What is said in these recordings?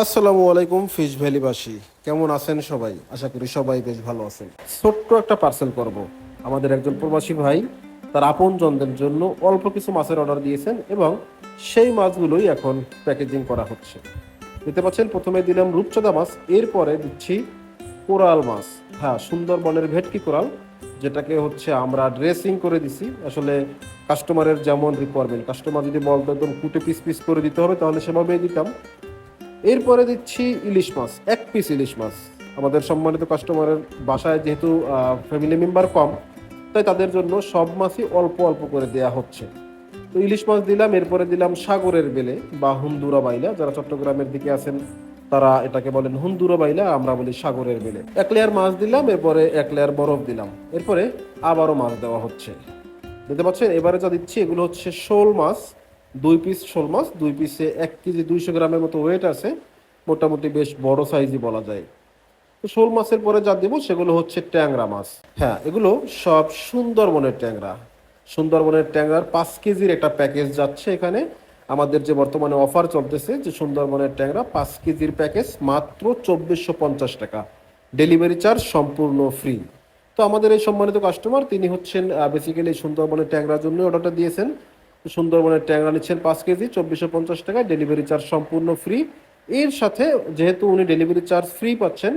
আসসালামু আলাইকুম ফিশ ভ্যালিবাসী। কেমন আছেন সবাই? আশা করি সবাই বেশ ভালো আছেন। ছোট্ট একটা পার্সেল করব। আমাদের একজন প্রবাসী ভাই, তার আপনজনদের জন্য অল্প কিছু মাছের অর্ডার দিয়েছেন এবং সেই মাছগুলোই এখন প্যাকেজিং করা হচ্ছে। দেখতে পাচ্ছেন, প্রথমে দিলাম রূপচাঁদা মাছ, এরপরে দিচ্ছি কোরাল মাছ। হ্যাঁ সুন্দরবনের ভেটকি কোরাল, যেটাকে হচ্ছে আমরা ড্রেসিং করে দিছি। আসলে কাস্টমারের যেমন রিকোয়ারমেন্ট কাস্টমার যদি বলতো একদম কুটে পিস পিস করে দিতে হবে, তাহলে সেভাবেই দিতাম। এরপরে দিচ্ছি ইলিশ মাছ, এক পিস ইলিশ মাছ। আমাদের সম্মানিত কাস্টমারের বাসায় যেহেতু ফ্যামিলি মেম্বার কম, তাই তাদের জন্য সব মাছই অল্প অল্প করে দেয়া হচ্ছে। তো ইলিশ মাছ দিলাম, এরপরে দিলাম সাগরের বেলে বা হুন্দুরা বাইলা। যারা চট্টগ্রামের দিকে আছেন, তারা এটাকে বলেন হুন্দুরা বাইলা, আমরা বলি সাগরের বেলে। এক লেয়ার মাছ দিলাম, এরপরে এক লেয়ার বরফ দিলাম। এরপরে আবারও মাছ দেওয়া হচ্ছে। দেখতে পাচ্ছেন, এবারে যা দিচ্ছি, এগুলো হচ্ছে শোল মাছ। দুই পিস শোল মাছ, দুই পিসে এক কেজি দুইশো গ্রামের মতো ওয়েট আছে, মোটামুটি বেশ বড় সাইজই বলা যায়। তো শোল মাছের পরে যা দেবো সেগুলো হচ্ছে ট্যাংরা মাছ। হ্যাঁ এগুলো সব সুন্দরবনের ট্যাংরা। সুন্দরবনের ট্যাংরার পাঁচ কেজির একটা প্যাকেজ যাচ্ছে এখানে। আমাদের যে বর্তমানে অফার চলতেছে যে সুন্দরবনের ট্যাংরা পাঁচ কেজির প্যাকেজ মাত্র চব্বিশশো পঞ্চাশ টাকা। ডেলিভারি চার্জ সম্পূর্ণ ফ্রি তো আমাদের এই সম্মানিত কাস্টমার তিনি হচ্ছেন বেসিক্যালি সুন্দরবনের ট্যাংরার জন্য অর্ডারটা দিয়েছেন। সুন্দরবনের ট্যাংরা নিচ্ছেন পাঁচ কেজি, চব্বিশশো পঞ্চাশ টাকায় ডেলিভারি চার্জ সম্পূর্ণ ফ্রি। এর সাথে যেহেতু উনি ডেলিভারি চার্জ ফ্রি পাচ্ছেন,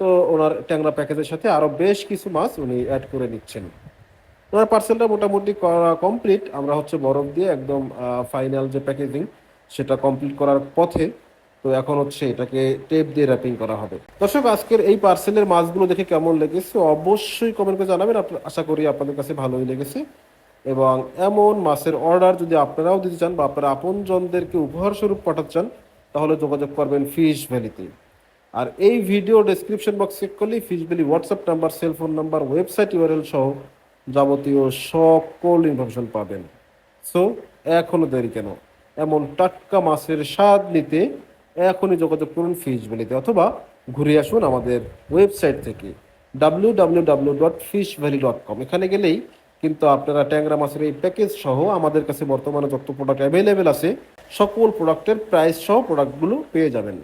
তো ওনার ট্যাংরা প্যাকেজের সাথে আরও বেশ কিছু মাছ উনি অ্যাড করে নিচ্ছেন। ওনার পার্সেলটা মোটামুটি কমপ্লিট আমরা হচ্ছে বরফ দিয়ে একদম ফাইনাল যে প্যাকেজিং সেটা কমপ্লিট করার পথে, তো এখন হচ্ছে এটাকে টেপ দিয়ে র্যাপিং করা হবে। দর্শক, আজকের এই পার্সেলের মাছগুলো দেখে কেমন লেগেছে? অবশ্যই কমেন্ট করে জানাবেন। আশা করি আপনাদের কাছে ভালোই লেগেছে। এবং এমন মাছের অর্ডার যদি আপনারাও দিতে চান বা আপনারা আপনজনদেরকে উপহার স্বরূপ পাঠাতে চান, তাহলে যোগাযোগ করবেন ফিশ ভ্যালিতে। আর এই ভিডিও ডেসক্রিপশন বক্স চেক করলেই fish valley WhatsApp number cellphone number website URL সহ যাবতীয় সকল ইনফরমেশন পাবেন। সো এখনও দেরি কেন? এমন টাটকা মাছের স্বাদ নিতে এখনই যোগাযোগ করুন ফিশ ভ্যালিতে অথবা ঘুরে আসুন আমাদের ওয়েবসাইট থেকে। W W W dot fish valley dot com এখানে গেলেই কিন্তু আপনারা ট্যাংরা মাছের এই প্যাকেজ সহ আমাদের কাছে বর্তমানে যত প্রোডাক্ট অ্যাভেলেবেল আছে, সকল প্রোডাক্টের প্রাইস সহ প্রোডাক্টগুলো পেয়ে যাবেন।